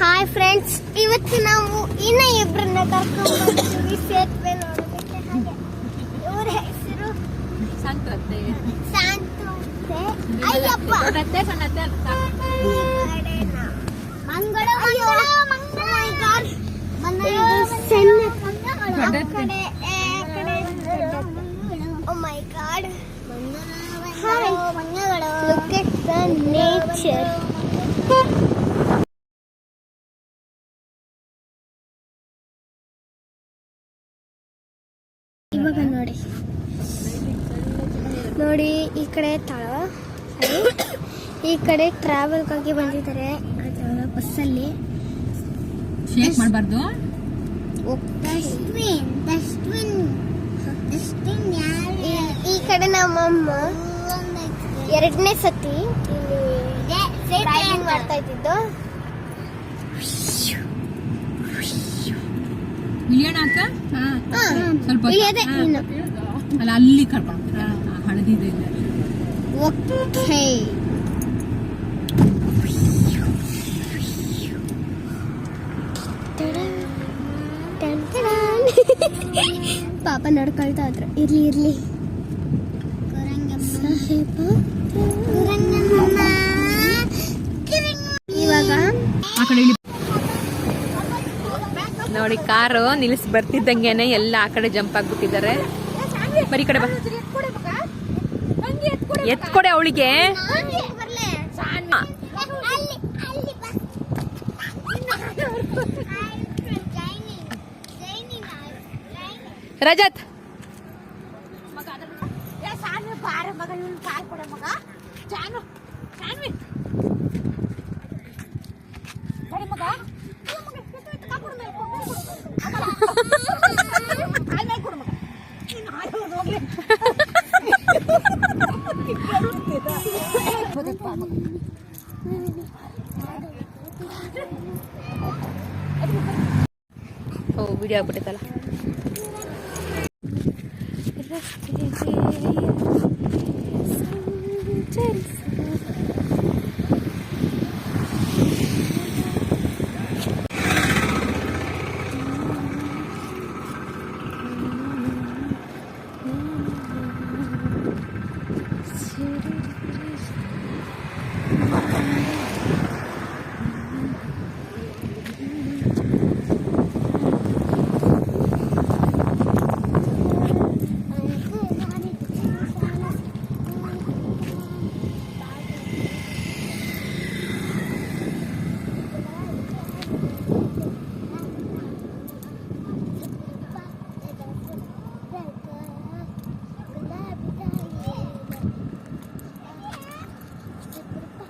Hi friends ಇವತ್ತು ನಾವು ಇನ್ನ ಇಬ್ಬರನ್ನ ಕರ್ಕೊಂಡು ಸೇತುವೆ ನೋಡೋದಕ್ಕೆ ಹಾಗೆ. ಇವರ ಹೆಸರು? ಸಂತತೆ ಅಂತೆ. ಅಯ್ಯಪ್ಪ. ದೊಡ್ಡತ್ತೆ ಸಣ್ಣತ್ತೆ ಅಂತ. ಈ ಕಡೆ ನಾವು. ಮಂಗಳ ಮಂಗಳ ಮಂಗಳ ಮಂಗಳ ಸಣ್ಣ ಆ ಕಡೆ ಆ ಕಡೆ ಓ my god hi look at the nature ಇವಾಗ ನೋಡಿ. ನೋಡಿ ಈ ಕಡೆ ತಳ. ಈ ಕಡೆ ಟ್ರಾವೆಲ್ಗಾಗಿ ಬಂದಿದ್ದಾರೆ. ಬಸ್ಸಲ್ಲಿ. ಶೇಕ್ ಮಾಡಬಾರ್ದು? ಈ ಕಡೆ ನಮ್ಮಮ್ಮ ಎರಡನೇ ಸತಿ ಇಲ್ಲಿ ಮಾಡ್ತಾ ಇದ್ದಿದ್ದು. ಇಳಿಯೋಣ ಅಕ್ಕ? ಸ್ವಲ್ಪ. ಅಲ್ಲ ಅಲ್ಲಿ ಕರ್ಕೊಂಡು ಹಳದಿದೆ ಓಕೆ. ಪಾಪ ನಡ್ಕೊಳ್ತಾ ಇದ್ರು. ಇರ್ಲಿ ಇರ್ಲಿ. ಇವಾಗ ಆ ಕಡೆ ನೋಡಿ, ಕಾರು ನಿಲ್ಲಿಸಿ ಬರ್ತಿದ್ದಂಗೆನೆ ಎಲ್ಲ ಆ ಕಡೆ ಜಂಪ್ ಆಗ್ಬಿಟ್ಟಿದ್ದಾರೆ. ಬರೀ ಕಡೆ ಬಾ. ಎತ್ಕೊಡೆ ಅವಳಿಗೆ. ರಜತ್. हो व्हिडिओ आपटे त्याला ಓ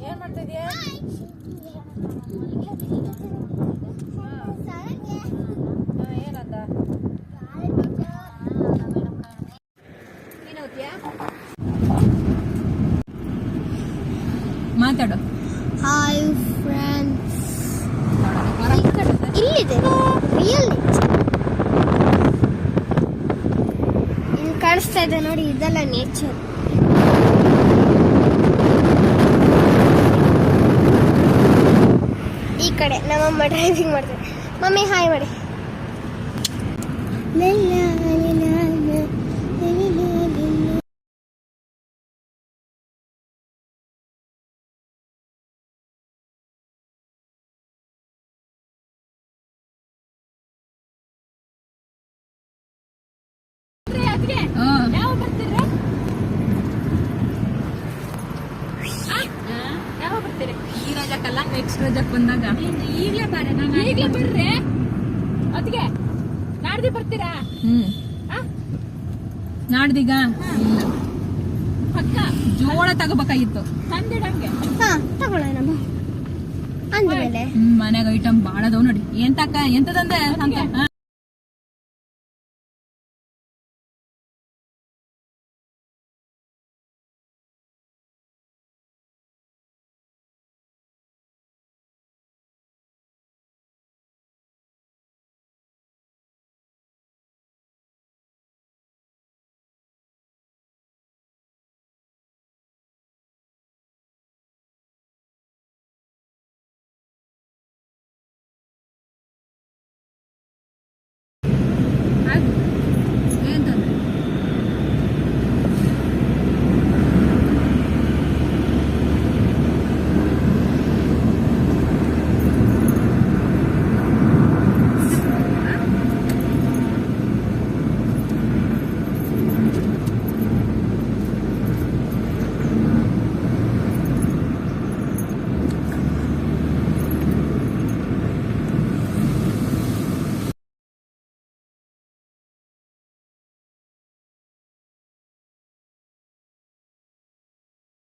ಏನ್ ಮಾಡ್ತಾ ಇದೀಯ ಏನಂದ ಮಾತಾಡು ಹಾಯ್ ಫ್ರೆಂಡ್ಸ್ ಇಲ್ಲಿದೆ ರಿಯಲ್ ಇಲ್ಲಿ ಕಾಣಿಸ್ತಾ ಇದೆ ನೋಡಿ ಇದೆಲ್ಲ ನೇಚರ್ ಈ ಕಡೆ ನಮ್ಮಮ್ಮ ಡ್ರೈವಿಂಗ್ ಮಾಡ್ತಾರೆ ಮಮ್ಮಿ ಹಾಯ್ ಮಾಡಿ ಯಾವ ಬರ್ತೀರಾ ಯಾವ ಬರ್ತೀರಿ ಈ ನೆಕ್ಸ್ಟ್ ರಜಕ್ ಬಂದಾಗ? ಈಗಲೇ ಬಾರೆ ನಾನು ಈಗಲೇ ಬರ್ರಿ. ಅದಕ್ಕೆ ನಾಡ್ದಿ ಬರ್ತೀರಾ? ಹ್ಮ್. ನಾಡ್ದೀಗ? ಇಲ್ಲ ಪಕ್ಕ. ಜೋಳ ತಗೋಬೇಕಾಗಿತ್ತು. ತಂದಿಡಂಗೆ ಹಾ ತಗೊಳ್ಳೋಣ ಅಂದ್ಮೇಲೆ ಮನ್ಯಾಗ ಐಟಮ್ ಬಾಳ ಅದಾವ್ ನೋಡಿ ಎಂತಕ್ಕ ಎಂತದಂದೆ ಅಂತ. ಹಾ.